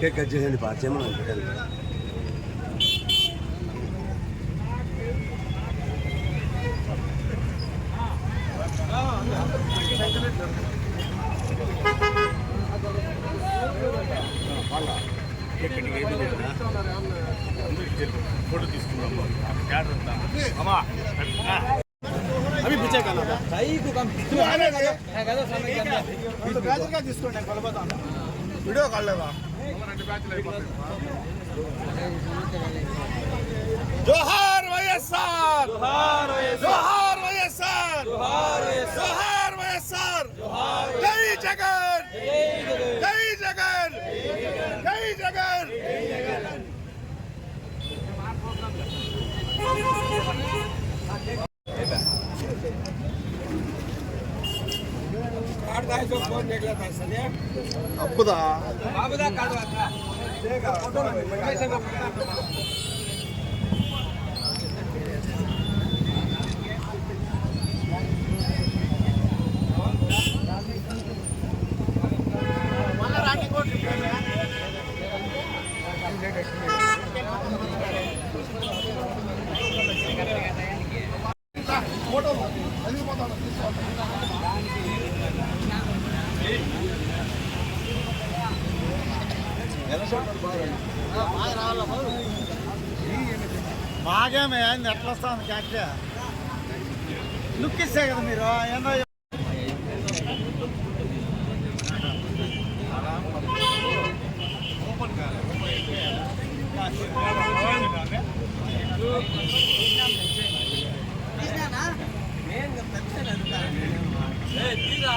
Cake cut చేసేయండి పరిచయం పెట్టండి ఫోటో తీసుకున్నాం అమ్మా అవి పిచ్చే కదా తీసుకోండి వీడియో కాలేదా జోహార్! వైఎస్ఆర్ అప్పుదా బాగామే ఎట్లా వస్తాను క్యాక్టే లుక్ ఇస్తే కదా మీరు. ఏందో తీరా.